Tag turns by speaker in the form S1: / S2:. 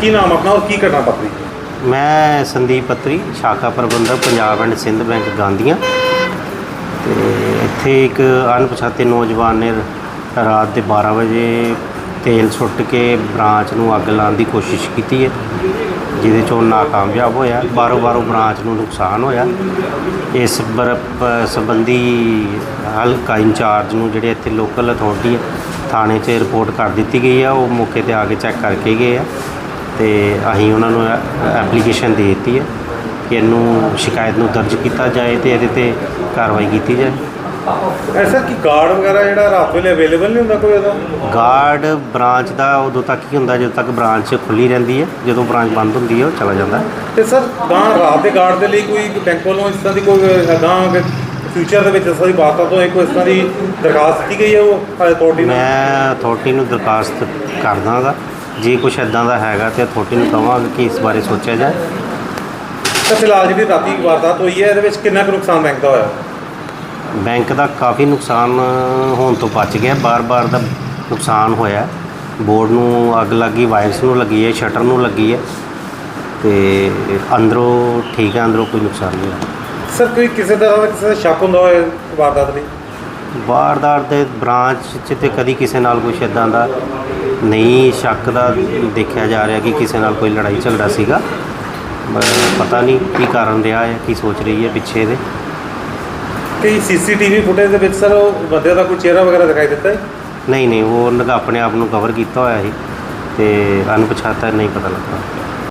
S1: ਕੀ ਨਾਮ ਆਪਣਾ ਔਰ ਕੀ ਘਟਨਾ ਵਾਪਰੀ
S2: ਮੈਂ ਸੰਦੀਪ ਪੱਤਰੀ, ਸ਼ਾਖਾ ਪ੍ਰਬੰਧਕ, ਪੰਜਾਬ ਐਂਡ ਸਿੰਧ ਬੈਂਕ ਗਾਂਧੀਆਂ। ਤੇ ਇੱਥੇ ਇੱਕ ਅਣਪਛਾਤੇ ਨੌਜਵਾਨ ਨੇ ਰਾਤ ਦੇ 12 ਵਜੇ ਤੇਲ ਸੁੱਟ ਕੇ ਬ੍ਰਾਂਚ ਨੂੰ ਅੱਗ ਲਾਉਣ ਦੀ ਕੋਸ਼ਿਸ਼ ਕੀਤੀ ਹੈ, ਜਿਹਦੇ 'ਚ ਉਹ ਨਾਕਾਮਯਾਬ ਹੋਇਆ। ਬਾਰੋ ਬਾਰੋ ਬ੍ਰਾਂਚ ਨੂੰ ਨੁਕਸਾਨ ਹੋਇਆ। ਇਸ ਬਰ ਸੰਬੰਧੀ ਹਲਕਾ ਇੰਚਾਰਜ ਨੂੰ ਜਿਹੜੇ ਇੱਥੇ ਲੋਕਲ ਅਥਾਰਟੀ ਥਾਣੇ 'ਚ ਰਿਪੋਰਟ ਕਰ ਦਿੱਤੀ ਗਈ ਆ ਉਹ ਮੌਕੇ ਤੇ ਆ ਕੇ ਚੈੱਕ ਕਰਕੇ ਗਏ ਆ। ਤੇ ਅਸੀਂ ਉਹਨਾਂ ਨੂੰ ਐਪਲੀਕੇਸ਼ਨ ਦੇ ਦਿੱਤੀ ਹੈ ਕਿ ਇਹਨੂੰ ਸ਼ਿਕਾਇਤ ਨੂੰ ਦਰਜ ਕੀਤਾ ਜਾਏ ਤੇ ਇਹਦੇ ਤੇ ਕਾਰਵਾਈ ਕੀਤੀ ਜਾਏ।
S1: ਐਸਾ ਕਿ ਗਾਰਡ ਵਗੈਰਾ ਜਿਹੜਾ ਰਾਤ ਵੇਲੇ ਅਵੇਲੇਬਲ ਨਹੀਂ ਹੁੰਦਾ ਕੋਈ ਉਹਦਾ
S2: ਗਾਰਡ ਬ੍ਰਾਂਚ ਦਾ ਉਦੋਂ ਤੱਕ ਹੀ ਹੁੰਦਾ ਜਦੋਂ ਤੱਕ ਬ੍ਰਾਂਚ ਖੁੱਲੀ ਰਹਿੰਦੀ ਹੈ ਜਦੋਂ ਬ੍ਰਾਂਚ ਬੰਦ ਹੁੰਦੀ ਹੈ ਉਹ ਚਲਾ ਜਾਂਦਾ।
S1: ਤੇ ਸਰ ਗਾਂ ਰਾਤ ਦੇ ਗਾਰਡ ਦੇ ਲਈ ਕੋਈ ਬੈਂਕ ਵੱਲੋਂ ਇਸ ਤਰ੍ਹਾਂ ਦੀ ਕੋਈ ਗਾਂ ਫਿਊਚਰ ਦੇ ਵਿੱਚ ਇਸ ਤਰ੍ਹਾਂ ਦੀ ਵਾਰਦਾਤ ਹੋਏ ਕੋਈ ਇਸ ਤਰ੍ਹਾਂ ਦੀ ਦਰਖਾਸਤ ਦਿੱਤੀ ਗਈ ਹੈ ਉਹ ਅਥਾਰਟੀ ਨੂੰ?
S2: ਮੈਂ ਅਥਾਰਟੀ ਨੂੰ ਦਰਖਾਸਤ ਕਰਦਾ ਗਾ ਜੇ ਕੁਝ ਇਦਾਂ ਦਾ ਹੈਗਾ ਤੇ ਅਥਾਰਟੀ ਨੂੰ ਕਹਾਂਗਾ ਕਿ ਇਸ ਬਾਰੇ ਸੋਚਿਆ ਜਾਏ।
S1: ਤਾਂ ਫਿਲਹਾਲ ਜਿਹੜੀ ਰਾਤੀ ਵਾਰਦਾਤ ਹੋਈ ਹੈ ਇਹਦੇ ਵਿੱਚ ਕਿੰਨਾ ਕੁ ਨੁਕਸਾਨ ਬੈਂਕ ਦਾ ਹੋਇਆ?
S2: ਬੈਂਕ ਦਾ ਕਾਫੀ ਨੁਕਸਾਨ ਹੋਣ ਤੋਂ ਬਚ ਗਿਆ। ਬਾਰ-ਬਾਰ ਦਾ ਨੁਕਸਾਨ ਹੋਇਆ। ਬੋਰਡ ਨੂੰ ਅੱਗ ਲੱਗੀ ਵਾਇਰਸ ਨੂੰ ਲੱਗੀ ਹੈ ਸ਼ਟਰ ਨੂੰ ਲੱਗੀ ਹੈ ਤੇ ਅੰਦਰੋਂ ਠੀਕ ਹੈ ਅੰਦਰੋਂ ਕੋਈ ਨੁਕਸਾਨ ਨਹੀਂ ਹੋਇਆ।
S1: ਸਰ ਕੋਈ ਕਿਸੇ ਤਰ੍ਹਾਂ ਦਾ ਕਿਸੇ ਦਾ ਸ਼ੱਕ ਹੁੰਦਾ ਹੋਏ ਵਾਰਦਾਤ ਲਈ?
S2: ਵਾਰਦਾਤ ਦੇ ਬ੍ਰਾਂਚ 'ਚ ਤੇ ਕਦੀ ਕਿਸੇ ਨਾਲ ਕੁਛ ਇਦਾਂ ਦਾ ਨਹੀਂ ਸ਼ੱਕ ਦਾ ਦੇਖਿਆ ਜਾ ਰਿਹਾ ਕਿ ਕਿਸੇ ਨਾਲ ਕੋਈ ਲੜਾਈ ਝਗੜਾ ਸੀਗਾ। ਪਤਾ ਨਹੀਂ ਕੀ ਕਾਰਨ ਰਿਹਾ ਹੈ ਕੀ ਸੋਚ ਰਹੀ ਹੈ ਪਿੱਛੇ ਦੇ
S1: ਕਈ ਸੀਸੀਟੀਵੀ ਫੁਟੇਜ ਦੇ ਵਿੱਚ ਸਰ ਉਹ ਬੰਦੇ ਦਾ ਕੋਈ ਚਿਹਰਾ ਵਗੈਰਾ ਦਿਖਾਈ ਦਿੱਤਾ ਹੈ?
S2: ਨਹੀਂ ਨਹੀਂ ਉਹ ਉਹਨਾਂ ਦਾ ਆਪਣੇ ਆਪ ਨੂੰ ਕਵਰ ਕੀਤਾ ਹੋਇਆ ਸੀ ਤੇ ਅਣਪਛਾਤਾ ਨਹੀਂ ਪਤਾ ਲੱਗਾ